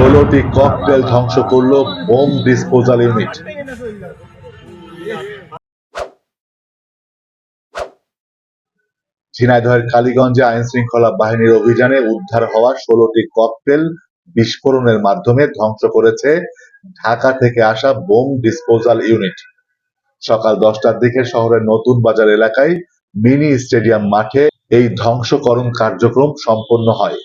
ষোলোটি ককটেল ধ্বংস করল বোম ডিসপোজাল ইউনিট ঝিনাইদহের কালীগঞ্জে আইন শৃঙ্খলা বাহিনীর অভিযানে উদ্ধার হওয়া ষোলোটি ককটেল বিস্ফোরণের মাধ্যমে ধ্বংস করেছে ঢাকা থেকে আসা বোম ডিসপোজাল ইউনিট সকাল দশটার দিকে শহরের নতুন বাজার এলাকায় মিনি স্টেডিয়াম মাঠে এই ধ্বংসকরণ কার্যক্রম সম্পন্ন হয়।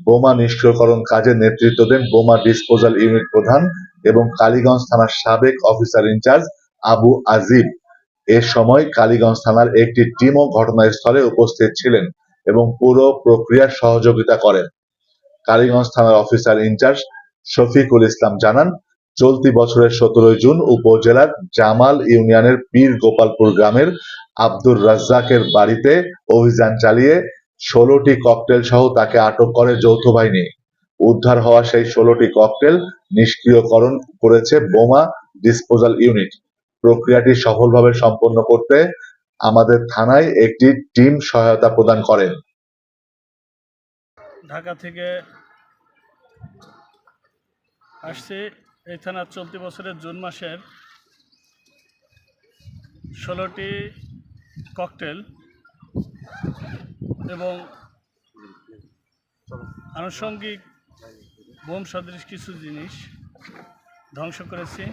বোমা নিষ্ক্রিয়করণ কাজে নেতৃত্ব দেন বোমা ডিসপোজাল ইউনিট প্রধান এবং কালীগঞ্জ থানার সাবেক officer in charge Abu Ajib. এ সময় কালীগঞ্জ থানার একটি টিমও ঘটনাস্থলে উপস্থিত ছিলেন এবং পুরো প্রক্রিয়ার সহযোগিতা করেন। কালীগঞ্জ থানার অফিসার ইনচার্জ শফিকুল ইসলাম জানান, চলতি বছরের সতেরোই জুন উপজেলার জামাল ইউনিয়নের পীর গোপালপুর গ্রামের আব্দুর রাজ্জাকের বাড়িতে অভিযান চালিয়ে ষোলোটি ককটেল সহ তাকে আটক করে যৌথ বাহিনী। উদ্ধার হওয়া সেই ষোলোটি ককটেল নিষ্ক্রিয়করণ করেছে বোমা ডিসপোজাল ইউনিট প্রক্রিয়াটি সফলভাবে সম্পন্ন করতে আমাদের থানায় একটি টিম সহায়তা প্রদান করেন। ঢাকা থেকে আসছে। এই থানার চলতি বছরের জুন মাসের ষোলোটি ককটেল এবং আনুষঙ্গিক বোম সদৃশ কিছু জিনিস ধ্বংস করেছি।